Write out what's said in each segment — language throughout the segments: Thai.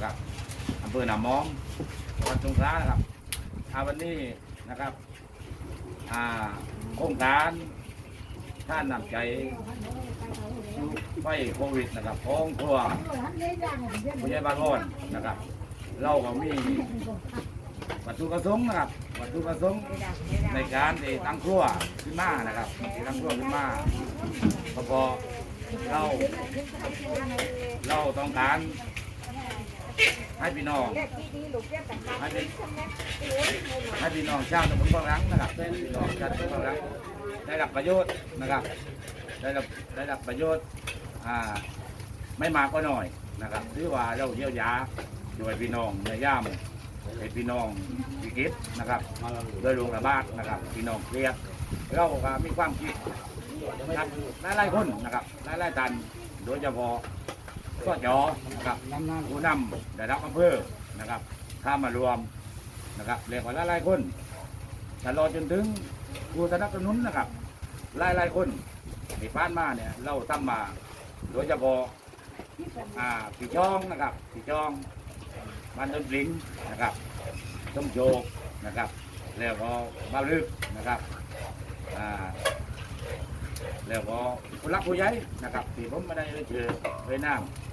นะครับอำเภอหนาม้อมจังหวัดสงขลานะครับอาวันนี้นะครับอ่าโครงการท่านนำใจไฟโควิดนะครับของครัวผู้ใหญ่บ้านโอนนะครับ เราก็มีวัตถุประสงค์นะครับวัตถุประสงค์ในการที่ตั้งครัวขึ้นมานะครับที่ตั้งครัวขึ้นมาเพราะพอเราเราต้องการ ให้พี่น้องให้พี่ให้พี่น้องชาวตำบลบางรังนะครับเป็นพี่น้องชาวตำบลบางรังได้รับประโยชน์นะครับ ได้รับได้รับประโยชน์อ่าไม่มากก็น้อยนะครับถือว่าเราเยียวยาช่วยพี่น้องในย่ามให้พี่น้องวิกฤตนะครับโดยโรคระบาดนะครับ พี่น้องเครียดเราก็มีความคิดนะครับหลายๆคนนะครับหลายๆตันโดยเฉพาะ ก็จอนะครับผู้นำได้รับอำเภอนะครับข้ามารวมนะครับเรียกว่าหลายๆคนตลอดจนถึงผู้สนับสนุนนะครับหลายๆคนที่ผ่านมาเนี่ยเราทำมาโดยเฉพาะอ่าพี่ช่องนะครับพี่ช่องบ้านต้นปลิงนะครับต้มโจกนะครับ แล้วก็บ้านลึกนะครับอ่าแล้วก็ผู้รักผู้ใหญ่นะครับที่ผมไม่ได้เจอเคยน้ำ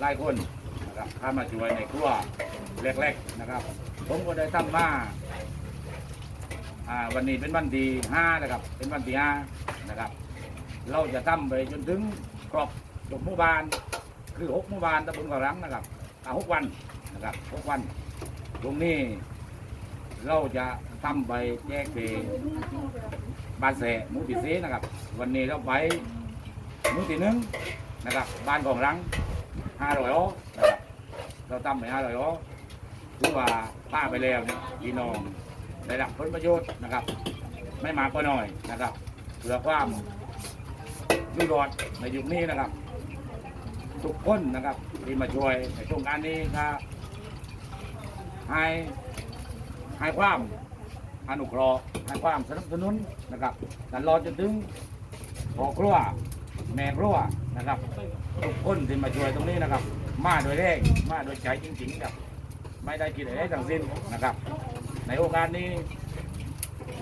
หลายคนนะครับเข้ามาช่วยในครัวเล็กๆนะครับ ผมก็ได้ทำมาอ่าวันนี้เป็นวันที่ห้านะครับ เป็นวันที่ห้านะครับ เราจะทำไปจนถึงครบจบหมู่บ้าน คือหกหมู่บ้านตำบลกระรังนะครับอ่าหกวันนะครับหกวัน ตรงนี้เราจะทำไปแยกไปบ้านแสหมู่ที่สีนะครับ วันนี้เราไปหมู่ที่หนึ่งนะครับ บ้านของรัง ห้าร้อยอ้อนะครับเราทำไปห้าร้อยอ้อถือว่าป้าไปแล้วเนี่ยพี่น้องได้รับผลประโยชน์นะครับ ไม่มากก็น้อยนะครับเพื่อความอยุ่รอดในยุคนี้นะครับ ทุกคนนะครับที่มาช่วยในโครงการนี้ครับให้ให้ความอนุเคราะห์ให้ความสนับสนุนนะครับตลอดจนถึงพ่อครัว แม่รั่วนะครับทุกคนที่มาช่วยตรงนี้นะครับ มาโดยแรงมาโดยใจจริงๆครับ ไม่ได้คิดอะไรทั้งสิ้นนะครับ ในโอกาสนี้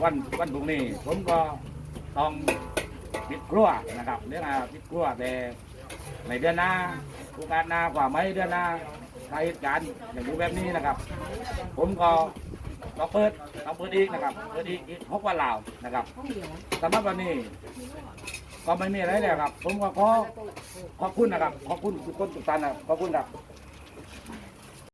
วันวันพรุ่งนี้ ผมก็ต้องปิดครัวนะครับเรื่องปิดครัวแต่ในเดือนหน้าโอกาสหน้ากว่าไหมเดือนหน้าถ้าเหตุการณ์อย่างนี้แบบนี้นะครับ ผมก็ เราเปิดเราเปิดอีกนะครับเปิดอีกอีกหกวันลาวนะครับสำหรับวันนี้ ก็ไม่มีอะไรแล้วครับ ผมก็ขอขอบคุณนะครับ ขอบคุณทุกคนทุกท่านนะครับขอบคุณครับ